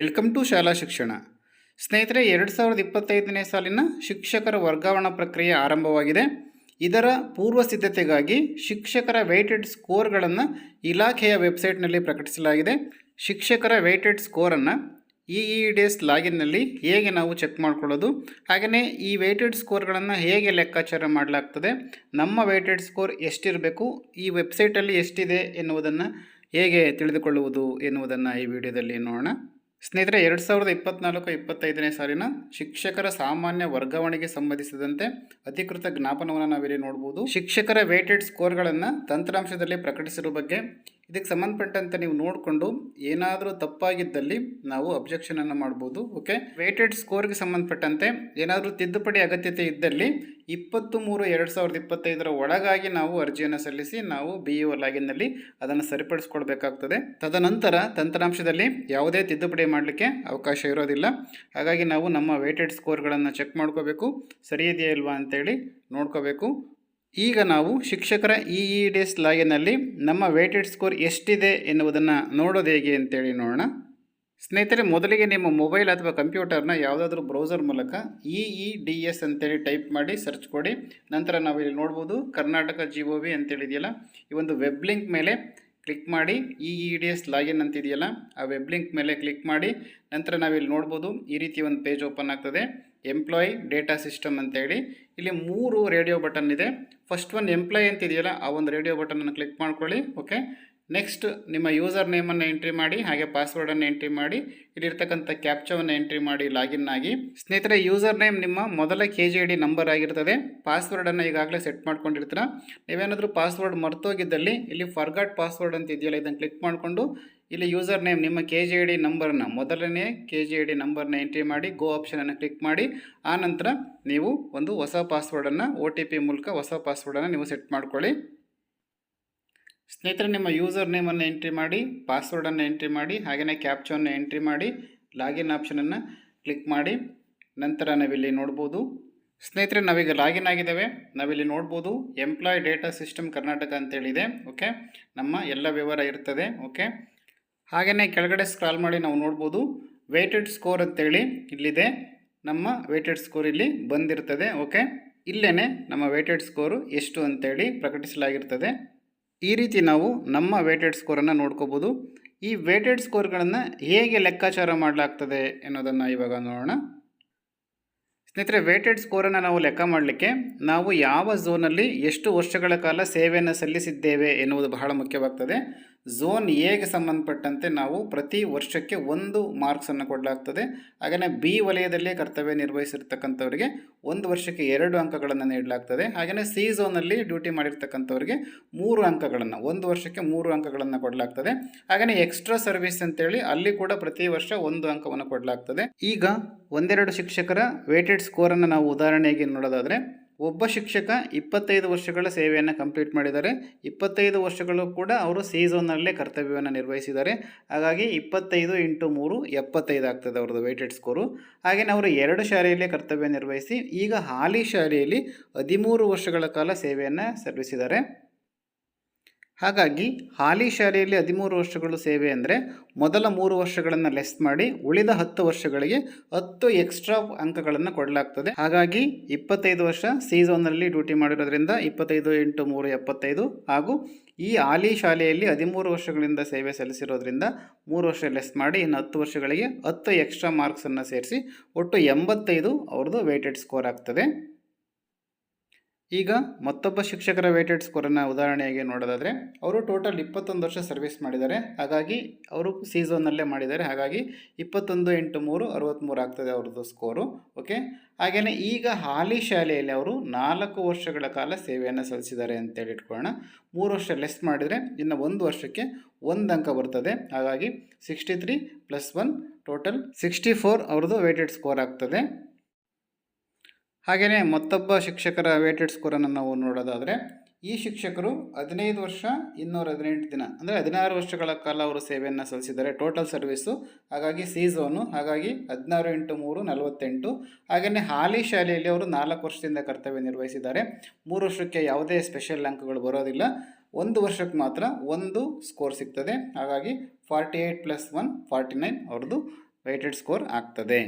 Welcome to ಶಾಲಾ ಶಿಕ್ಷಣ. ಸ್ನೇಹಿತರೆ, ಎರಡು ಸಾವಿರದ ಇಪ್ಪತ್ತೈದನೇ ಸಾಲಿನ ಶಿಕ್ಷಕರ ವರ್ಗಾವಣಾ ಪ್ರಕ್ರಿಯೆ ಆರಂಭವಾಗಿದೆ. ಇದರ ಪೂರ್ವ ಸಿದ್ಧತೆಗಾಗಿ ಶಿಕ್ಷಕರ ವೆಯ್ಟೆಡ್ ಸ್ಕೋರ್ಗಳನ್ನು ಇಲಾಖೆಯ ವೆಬ್ಸೈಟ್ನಲ್ಲಿ ಪ್ರಕಟಿಸಲಾಗಿದೆ. ಶಿಕ್ಷಕರ ವೆಯ್ಟೆಡ್ ಸ್ಕೋರನ್ನು ಇ ಇ ಡಿ ಎಸ್ ಲಾಗಿನ್ನಲ್ಲಿ ಹೇಗೆ ನಾವು ಚೆಕ್ ಮಾಡ್ಕೊಳ್ಳೋದು? ಹಾಗೆಯೇ ಈ ವೆಯ್ಟೆಡ್ ಸ್ಕೋರ್ಗಳನ್ನು ಹೇಗೆ ಲೆಕ್ಕಾಚಾರ ಮಾಡಲಾಗ್ತದೆ? ನಮ್ಮ ವೆಯ್ಟೆಡ್ ಸ್ಕೋರ್ ಎಷ್ಟಿರಬೇಕು? ಈ ವೆಬ್ಸೈಟಲ್ಲಿ ಎಷ್ಟಿದೆ ಎನ್ನುವುದನ್ನು ಹೇಗೆ ತಿಳಿದುಕೊಳ್ಳುವುದು ಎನ್ನುವುದನ್ನು ಈ ವಿಡಿಯೋದಲ್ಲಿ ನೋಡೋಣ. ಸ್ನೇಹಿತರೆ, ಎರಡು ಸಾವಿರದ ಇಪ್ಪತ್ನಾಲ್ಕು ಇಪ್ಪತ್ತೈದನೇ ಸಾಲಿನ ಶಿಕ್ಷಕರ ಸಾಮಾನ್ಯ ವರ್ಗಾವಣೆಗೆ ಸಂಬಂಧಿಸಿದಂತೆ ಅಧಿಕೃತ ಜ್ಞಾಪನವನ್ನು ನಾವಿಲ್ಲಿ ನೋಡ್ಬೋದು. ಶಿಕ್ಷಕರ ವೇಟೆಡ್ ಸ್ಕೋರ್ಗಳನ್ನು ತಂತ್ರಾಂಶದಲ್ಲಿ ಪ್ರಕಟಿಸಿರುವ ಬಗ್ಗೆ ಇದಕ್ಕೆ ಸಂಬಂಧಪಟ್ಟಂತೆ ನೀವು ನೋಡಿಕೊಂಡು ಏನಾದರೂ ತಪ್ಪಾಗಿದ್ದಲ್ಲಿ ನಾವು ಅಬ್ಜೆಕ್ಷನನ್ನು ಮಾಡ್ಬೋದು ಓಕೆ ವೇಟೆಡ್ ಸ್ಕೋರ್ಗೆ ಸಂಬಂಧಪಟ್ಟಂತೆ ಏನಾದರೂ ತಿದ್ದುಪಡಿ ಅಗತ್ಯತೆ ಇದ್ದಲ್ಲಿ ಇಪ್ಪತ್ತು ಮೂರು ಎರಡು ಸಾವಿರದ ಇಪ್ಪತ್ತೈದರ ಒಳಗಾಗಿ ನಾವು ಅರ್ಜಿಯನ್ನು ಸಲ್ಲಿಸಿ ನಾವು ಬಿ ಇ ಒ ಲಾಗಿನ್ನಲ್ಲಿ ಅದನ್ನು ಸರಿಪಡಿಸ್ಕೊಳ್ಬೇಕಾಗ್ತದೆ. ತದನಂತರ ತಂತ್ರಾಂಶದಲ್ಲಿ ಯಾವುದೇ ತಿದ್ದುಪಡಿ ಮಾಡಲಿಕ್ಕೆ ಅವಕಾಶ ಇರೋದಿಲ್ಲ. ಹಾಗಾಗಿ ನಾವು ನಮ್ಮ ವೇಟೆಡ್ ಸ್ಕೋರ್ಗಳನ್ನು ಚೆಕ್ ಮಾಡ್ಕೋಬೇಕು. ಸರಿಯಿದೆಯಾ ಇದೆಯಾ ಇಲ್ವಾ ಅಂತೇಳಿ ನೋಡ್ಕೋಬೇಕು. ಈಗ ನಾವು ಶಿಕ್ಷಕರ ಇ ಇ ಡಿ ಎಸ್ ಲಾಗಿನಲ್ಲಿ ನಮ್ಮ ವೇಟೆಡ್ ಸ್ಕೋರ್ ಎಷ್ಟಿದೆ ಎನ್ನುವುದನ್ನು ನೋಡೋದು ಹೇಗೆ ಅಂತೇಳಿ ನೋಡೋಣ. ಸ್ನೇಹಿತರೆ, ಮೊದಲಿಗೆ ನಿಮ್ಮ ಮೊಬೈಲ್ ಅಥವಾ ಕಂಪ್ಯೂಟರ್ನ ಯಾವುದಾದ್ರೂ ಬ್ರೌಸರ್ ಮೂಲಕ ಇ ಇ ಡಿ ಎಸ್ ಅಂತೇಳಿ ಟೈಪ್ ಮಾಡಿ ಸರ್ಚ್ ಕೊಡಿ. ನಂತರ ನಾವು ಇಲ್ಲಿ ನೋಡ್ಬೋದು ಕರ್ನಾಟಕ ಜಿ ಒ ವಿ ಅಂತೇಳಿದೆಯಲ್ಲ, ಈ ಒಂದು ವೆಬ್ ಲಿಂಕ್ ಮೇಲೆ ಕ್ಲಿಕ್ ಮಾಡಿ E E D S login ಅಂತಿದೆಯಲ್ಲ, ಆ ವೆಬ್ ಲಿಂಕ್ ಮೇಲೆ ಕ್ಲಿಕ್ ಮಾಡಿ. ನಂತರ ನಾವಿಲ್ಲಿ ನೋಡ್ಬೋದು ಈ ರೀತಿ ಒಂದು ಪೇಜ್ ಓಪನ್ ಆಗ್ತದೆ. ಎಂಪ್ಲಾಯ್ ಡೇಟಾ ಸಿಸ್ಟಮ್ ಅಂತೇಳಿ. ಇಲ್ಲಿ ಮೂರು ರೇಡಿಯೋ ಬಟನ್ ಇದೆ. ಫಸ್ಟ್ ಒನ್ ಎಂಪ್ಲಾಯ್ ಅಂತಿದೆಯಲ್ಲ, ಆ ಒಂದು ರೇಡಿಯೋ ಬಟನನ್ನು ಕ್ಲಿಕ್ ಮಾಡ್ಕೊಳ್ಳಿ ಓಕೆ ನೆಕ್ಸ್ಟ್ ನಿಮ್ಮ ಯೂಸರ್ ನೇಮನ್ನು ಎಂಟ್ರಿ ಮಾಡಿ, ಹಾಗೆ ಪಾಸ್ವರ್ಡನ್ನು ಎಂಟ್ರಿ ಮಾಡಿ, ಇಲ್ಲಿರ್ತಕ್ಕಂಥ ಕ್ಯಾಪ್ಚವನ್ನು ಎಂಟ್ರಿ ಮಾಡಿ ಲಾಗಿನ್ ಆಗಿ. ಸ್ನೇಹಿತರೆ ಯೂಸರ್ ನೇಮ್ ನಿಮ್ಮ ಮೊದಲ K G I D number ಆಗಿರ್ತದೆ ಪಾಸ್ವರ್ಡನ್ನು ಈಗಾಗಲೇ ಸೆಟ್ ಮಾಡ್ಕೊಂಡಿರ್ತೀರ. ನೀವೇನಾದರೂ ಪಾಸ್ವರ್ಡ್ ಮರ್ತೋಗಿದ್ದಲ್ಲಿ, ಇಲ್ಲಿ ಫರ್ಗಾಟ್ ಪಾಸ್ವರ್ಡ್ ಅಂತ ಇದೆಯಲ್ಲ ಇದನ್ನು ಕ್ಲಿಕ್ ಮಾಡಿಕೊಂಡು ಇಲ್ಲಿ ಯೂಸರ್ ನೇಮ್ ನಿಮ್ಮ ಕೆ ಜಿ ಐ ಡಿ ನಂಬರ್ನ ಮೊದಲನೇ ಕೆ ಜಿ ಐ ಡಿ ನಂಬರ್ನ ಎಂಟ್ರಿ ಮಾಡಿ ಗೋ ಆಪ್ಷನನ್ನು ಕ್ಲಿಕ್ ಮಾಡಿ. ಆ ನಂತರ ನೀವು ಒಂದು ಹೊಸ ಪಾಸ್ವರ್ಡನ್ನು ಒ ಟಿ ಪಿ ಮೂಲಕ ಹೊಸ ಪಾಸ್ವರ್ಡನ್ನು ನೀವು ಸೆಟ್ ಮಾಡ್ಕೊಳ್ಳಿ. ಸ್ನೇಹಿತರೆ, ನಿಮ್ಮ ಯೂಸರ್ ನೇಮನ್ನು ಎಂಟ್ರಿ ಮಾಡಿ ಪಾಸ್ವರ್ಡನ್ನು ಎಂಟ್ರಿ ಮಾಡಿ ಹಾಗೆಯೇ ಕ್ಯಾಪ್ಚನ್ನು ಎಂಟ್ರಿ ಮಾಡಿ ಲಾಗಿನ್ ಆಪ್ಷನನ್ನು ಕ್ಲಿಕ್ ಮಾಡಿ. ನಂತರ ನಾವಿಲ್ಲಿ ನೋಡ್ಬೋದು. ಸ್ನೇಹಿತರೆ, ನಾವೀಗ ಲಾಗಿನ್ ಆಗಿದ್ದೇವೆ. ನಾವಿಲ್ಲಿ ನೋಡ್ಬೋದು ಎಂಪ್ಲಾಯ್ ಡೇಟಾ ಸಿಸ್ಟಮ್ ಕರ್ನಾಟಕ ಅಂತೇಳಿದೆ ಓಕೆ ನಮ್ಮ ಎಲ್ಲ ವಿವರ ಇರ್ತದೆ ಓಕೆ ಹಾಗೆಯೇ ಕೆಳಗಡೆ ಸ್ಕ್ರಾಲ್ ಮಾಡಿ ನಾವು ನೋಡ್ಬೋದು. ವೇಟೆಡ್ ಸ್ಕೋರ್ ಅಂತೇಳಿ ಇಲ್ಲಿದೆ. ನಮ್ಮ ವೇಟೆಡ್ ಸ್ಕೋರ್ ಇಲ್ಲಿ ಬಂದಿರ್ತದೆ ಓಕೆ ಇಲ್ಲೇ ನಮ್ಮ ವೇಟೆಡ್ ಸ್ಕೋರು ಎಷ್ಟು ಅಂತೇಳಿ ಪ್ರಕಟಿಸಲಾಗಿರ್ತದೆ. ಈ ರೀತಿ ನಾವು ನಮ್ಮ ವೇಟೆಡ್ ಸ್ಕೋರನ್ನು ನೋಡ್ಕೋಬೋದು. ಈ ವೇಟೆಡ್ ಸ್ಕೋರ್ಗಳನ್ನು ಹೇಗೆ ಲೆಕ್ಕಾಚಾರ ಮಾಡಲಾಗ್ತದೆ ಅನ್ನೋದನ್ನು ಇವಾಗ ನೋಡೋಣ. ಸ್ನೇಹಿತರೆ ವೇಟೆಡ್ ಸ್ಕೋರನ್ನು ನಾವು ಲೆಕ್ಕ ಮಾಡಲಿಕ್ಕೆ ನಾವು ಯಾವ ಝೋನಲ್ಲಿ ಎಷ್ಟು ವರ್ಷಗಳ ಕಾಲ ಸೇವೆಯನ್ನು ಸಲ್ಲಿಸಿದ್ದೇವೆ ಎನ್ನುವುದು ಬಹಳ ಮುಖ್ಯವಾಗ್ತದೆ. ಝೋನ್ ಎಗೆ ಸಂಬಂಧಪಟ್ಟಂತೆ ನಾವು ಪ್ರತಿ ವರ್ಷಕ್ಕೆ ಒಂದು ಮಾರ್ಕ್ಸನ್ನು ಕೊಡಲಾಗ್ತದೆ. ಹಾಗೆಯೇ ಬಿ ವಲಯದಲ್ಲಿ ಕರ್ತವ್ಯ ನಿರ್ವಹಿಸಿರ್ತಕ್ಕಂಥವರಿಗೆ ಒಂದು ವರ್ಷಕ್ಕೆ ಎರಡು ಅಂಕಗಳನ್ನು ನೀಡಲಾಗ್ತದೆ. ಹಾಗೆಯೇ ಸಿ ಝೋನಲ್ಲಿ ಡ್ಯೂಟಿ ಮಾಡಿರ್ತಕ್ಕಂಥವ್ರಿಗೆ ಮೂರು ಅಂಕಗಳನ್ನು, ಒಂದು ವರ್ಷಕ್ಕೆ ಮೂರು ಅಂಕಗಳನ್ನು ಕೊಡಲಾಗ್ತದೆ. ಹಾಗೆಯೇ ಎಕ್ಸ್ಟ್ರಾ ಸರ್ವಿಸ್ ಅಂತೇಳಿ ಅಲ್ಲಿ ಕೂಡ ಪ್ರತಿ ವರ್ಷ ಒಂದು ಅಂಕವನ್ನು ಕೊಡಲಾಗ್ತದೆ. ಈಗ ಒಂದೆರಡು ಶಿಕ್ಷಕರ ವೇಟೆಡ್ ಸ್ಕೋರನ್ನು ನಾವು ಉದಾಹರಣೆಗೆ ನೋಡೋದಾದರೆ ಒಬ್ಬ ಶಿಕ್ಷಕ ಇಪ್ಪತ್ತೈದು ವರ್ಷಗಳ ಸೇವೆಯನ್ನು ಕಂಪ್ಲೀಟ್ ಮಾಡಿದ್ದಾರೆ. ಇಪ್ಪತ್ತೈದು ವರ್ಷಗಳು ಕೂಡ ಅವರು ಸಿ ಝೋನ್ನಲ್ಲೇ ಕರ್ತವ್ಯವನ್ನು ನಿರ್ವಹಿಸಿದ್ದಾರೆ. ಹಾಗಾಗಿ ಇಪ್ಪತ್ತೈದು ಇಂಟು ಮೂರು ಎಪ್ಪತ್ತೈದು ಆಗ್ತದೆ ಅವ್ರದ್ದು ವೆಯ್ಟೆಡ್ ಸ್ಕೋರು ಹಾಗೆಯೇ ಅವರು ಎರಡು ಶಾಲೆಯಲ್ಲೇ ಕರ್ತವ್ಯ ನಿರ್ವಹಿಸಿ ಈಗ ಹಾಲಿ ಶಾಲೆಯಲ್ಲಿ ಹದಿಮೂರು ವರ್ಷಗಳ ಕಾಲ ಸೇವೆಯನ್ನು ಸಲ್ಲಿಸಿದ್ದಾರೆ ಹಾಗಾಗಿ ಹಾಲಿ ಶಾಲೆಯಲ್ಲಿ ಹದಿಮೂರು ವರ್ಷಗಳು ಸೇವೆ ಅಂದರೆ ಮೊದಲ ಮೂರು ವರ್ಷಗಳನ್ನು ಲೆಸ್ ಮಾಡಿ ಉಳಿದ ಹತ್ತು ವರ್ಷಗಳಿಗೆ ಹತ್ತು ಎಕ್ಸ್ಟ್ರಾ ಅಂಕಗಳನ್ನು ಕೊಡಲಾಗ್ತದೆ. ಹಾಗಾಗಿ ಇಪ್ಪತ್ತೈದು ವರ್ಷ ಸೀಸೋನಲ್ಲಿ ಡ್ಯೂಟಿ ಮಾಡಿರೋದ್ರಿಂದ ಇಪ್ಪತ್ತೈದು ಎಂಟು ಮೂರು ಎಪ್ಪತ್ತೈದು ಹಾಗೂ ಈ ಹಾಲಿ ಶಾಲೆಯಲ್ಲಿ ಹದಿಮೂರು ವರ್ಷಗಳಿಂದ ಸೇವೆ ಸಲ್ಲಿಸಿರೋದ್ರಿಂದ ಮೂರು ವರ್ಷ ಲೆಸ್ ಮಾಡಿ ಇನ್ನು ಹತ್ತು ವರ್ಷಗಳಿಗೆ ಹತ್ತು ಎಕ್ಸ್ಟ್ರಾ ಮಾರ್ಕ್ಸನ್ನು ಸೇರಿಸಿ ಒಟ್ಟು ಎಂಬತ್ತೈದು ಅವ್ರದ್ದು ವೇಟೆಡ್ ಸ್ಕೋರ್ ಆಗ್ತದೆ. ಈಗ ಮತ್ತೊಬ್ಬ ಶಿಕ್ಷಕರ ವೇಟೆಡ್ ಸ್ಕೋರನ್ನು ಉದಾಹರಣೆಯಾಗಿ ನೋಡೋದಾದರೆ, ಅವರು ಟೋಟಲ್ ಇಪ್ಪತ್ತೊಂದು ವರ್ಷ ಸರ್ವಿಸ್ ಮಾಡಿದ್ದಾರೆ. ಹಾಗಾಗಿ ಅವರು ಸೀಸನ್ನಲ್ಲೇ ಮಾಡಿದ್ದಾರೆ. ಹಾಗಾಗಿ ಇಪ್ಪತ್ತೊಂದು ಎಂಟು ಮೂರು ಅರವತ್ತ್ಮೂರು ಆಗ್ತದೆ ಅವ್ರದ್ದು ಸ್ಕೋರು ಓಕೆ ಹಾಗೆಯೇ ಈಗ ಹಾಲಿ ಶಾಲೆಯಲ್ಲಿ ಅವರು ನಾಲ್ಕು ವರ್ಷಗಳ ಕಾಲ ಸೇವೆಯನ್ನು ಸಲ್ಲಿಸಿದ್ದಾರೆ ಅಂತೇಳಿ ಇಟ್ಕೊಳ್ಳೋಣ. ಮೂರು ವರ್ಷ ಲೆಸ್ ಮಾಡಿದರೆ ಇನ್ನು ಒಂದು ವರ್ಷಕ್ಕೆ ಒಂದು ಅಂಕ ಬರ್ತದೆ. ಹಾಗಾಗಿ sixty three plus one total sixty four ಅವ್ರದ್ದು ವೇಟೆಡ್ ಸ್ಕೋರ್ ಆಗ್ತದೆ. ಹಾಗೆಯೇ ಮತ್ತೊಬ್ಬ ಶಿಕ್ಷಕರ ವೇಟೆಡ್ ಸ್ಕೋರನ್ನು ನಾವು ನೋಡೋದಾದರೆ, ಈ ಶಿಕ್ಷಕರು ಹದಿನೈದು ವರ್ಷ ಇನ್ನೂರ ಹದಿನೆಂಟು ದಿನ, ಅಂದರೆ ಹದಿನಾರು ವರ್ಷಗಳ ಕಾಲ ಅವರು ಸೇವೆಯನ್ನು ಸಲ್ಲಿಸಿದ್ದಾರೆ. ಟೋಟಲ್ ಸರ್ವಿಸು ಹಾಗಾಗಿ ಸಿ ಝೋನು ಹಾಗಾಗಿ ಹದಿನಾರು ಎಂಟು ಮೂರು ನಲವತ್ತೆಂಟು, ಹಾಗೆಯೇ ಹಾಲಿ ಶಾಲೆಯಲ್ಲಿ ಅವರು ನಾಲ್ಕು ವರ್ಷದಿಂದ ಕರ್ತವ್ಯ ನಿರ್ವಹಿಸಿದ್ದಾರೆ. ಮೂರು ವರ್ಷಕ್ಕೆ ಯಾವುದೇ ಸ್ಪೆಷಲ್ ಅಂಕಗಳು ಬರೋದಿಲ್ಲ. ಒಂದು ವರ್ಷಕ್ಕೆ ಮಾತ್ರ ಒಂದು ಸ್ಕೋರ್ ಸಿಗ್ತದೆ. ಹಾಗಾಗಿ forty eight plus one forty nine ಅವ್ರದ್ದು ವೆಯ್ಟೆಡ್ ಸ್ಕೋರ್ ಆಗ್ತದೆ.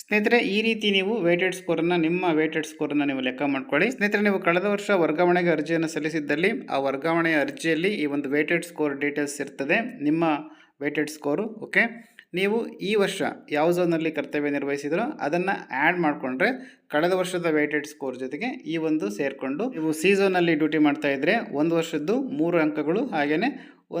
ಸ್ನೇಹಿತರೆ, ಈ ರೀತಿ ನೀವು ವೇಟೆಡ್ ಸ್ಕೋರನ್ನು ನಿಮ್ಮ ವೇಟೆಡ್ ಸ್ಕೋರನ್ನು ನೀವು ಲೆಕ್ಕ ಮಾಡ್ಕೊಳ್ಳಿ. ಸ್ನೇಹಿತರೆ, ನೀವು ಕಳೆದ ವರ್ಷ ವರ್ಗಾವಣೆಗೆ ಅರ್ಜಿಯನ್ನು ಸಲ್ಲಿಸಿದ್ದಲ್ಲಿ, ಆ ವರ್ಗಾವಣೆಯ ಅರ್ಜಿಯಲ್ಲಿ ಈ ಒಂದು ವೇಟೆಡ್ ಸ್ಕೋರ್ ಡೀಟೇಲ್ಸ್ ಇರ್ತದೆ. ನಿಮ್ಮ ವೇಟೆಡ್ ಸ್ಕೋರು ಓಕೆ ನೀವು ಈ ವರ್ಷ ಯಾವ ಝೋನಲ್ಲಿ ಕರ್ತವ್ಯ ನಿರ್ವಹಿಸಿದ್ರೋ ಅದನ್ನು ಆ್ಯಡ್ ಮಾಡಿಕೊಂಡ್ರೆ ಕಳೆದ ವರ್ಷದ ವೇಟೆಡ್ ಸ್ಕೋರ್ ಜೊತೆಗೆ ಈ ಒಂದು ಸೇರಿಕೊಂಡು ನೀವು ಸಿ ಝೋನಲ್ಲಿ ಡ್ಯೂಟಿ ಮಾಡ್ತಾ ಇದ್ದರೆ ಒಂದು ವರ್ಷದ್ದು ಮೂರು ಅಂಕಗಳು ಹಾಗೆಯೇ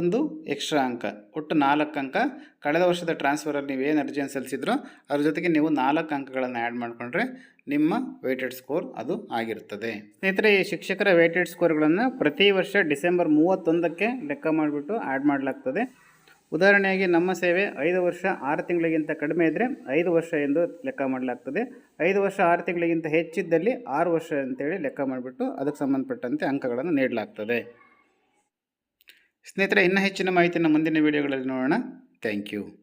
ಒಂದು ಎಕ್ಸ್ಟ್ರಾ ಅಂಕ, ಒಟ್ಟು ನಾಲ್ಕು ಅಂಕ. ಕಳೆದ ವರ್ಷದ ಟ್ರಾನ್ಸ್ಫರಲ್ಲಿ ನೀವು ಏನು ಅರ್ಜಿಯನ್ನು ಸಲ್ಲಿಸಿದ್ರೋ ಅದ್ರ ಜೊತೆಗೆ ನೀವು ನಾಲ್ಕು ಅಂಕಗಳನ್ನು ಆ್ಯಡ್ ಮಾಡಿಕೊಂಡ್ರೆ ನಿಮ್ಮ ವೇಟೆಡ್ ಸ್ಕೋರ್ ಅದು ಆಗಿರ್ತದೆ ಸ್ನೇಹಿತರೆ, ಈ ಶಿಕ್ಷಕರ ವೇಟೆಡ್ ಸ್ಕೋರ್ಗಳನ್ನು ಪ್ರತಿ ವರ್ಷ ಡಿಸೆಂಬರ್ ಮೂವತ್ತೊಂದಕ್ಕೆ ಲೆಕ್ಕ ಮಾಡಿಬಿಟ್ಟು ಆ್ಯಡ್ ಮಾಡಲಾಗ್ತದೆ. ಉದಾಹರಣೆಯಾಗಿ ನಮ್ಮ ಸೇವೆ ಐದು ವರ್ಷ ಆರು ತಿಂಗಳಿಗಿಂತ ಕಡಿಮೆ ಇದ್ದರೆ ಐದು ವರ್ಷ ಎಂದು ಲೆಕ್ಕ ಮಾಡಲಾಗ್ತದೆ. ಐದು ವರ್ಷ ಆರು ತಿಂಗಳಿಗಿಂತ ಹೆಚ್ಚಿದ್ದಲ್ಲಿ ಆರು ವರ್ಷ ಅಂತೇಳಿ ಲೆಕ್ಕ ಮಾಡಿಬಿಟ್ಟು ಅದಕ್ಕೆ ಸಂಬಂಧಪಟ್ಟಂತೆ ಅಂಕಗಳನ್ನು ನೀಡಲಾಗ್ತದೆ. ಸ್ನೇಹಿತರೆ, ಇನ್ನೂ ಹೆಚ್ಚಿನ ಮಾಹಿತಿಯನ್ನು ಮುಂದಿನ ವೀಡಿಯೋಗಳಲ್ಲಿ ನೋಡೋಣ. Thank you.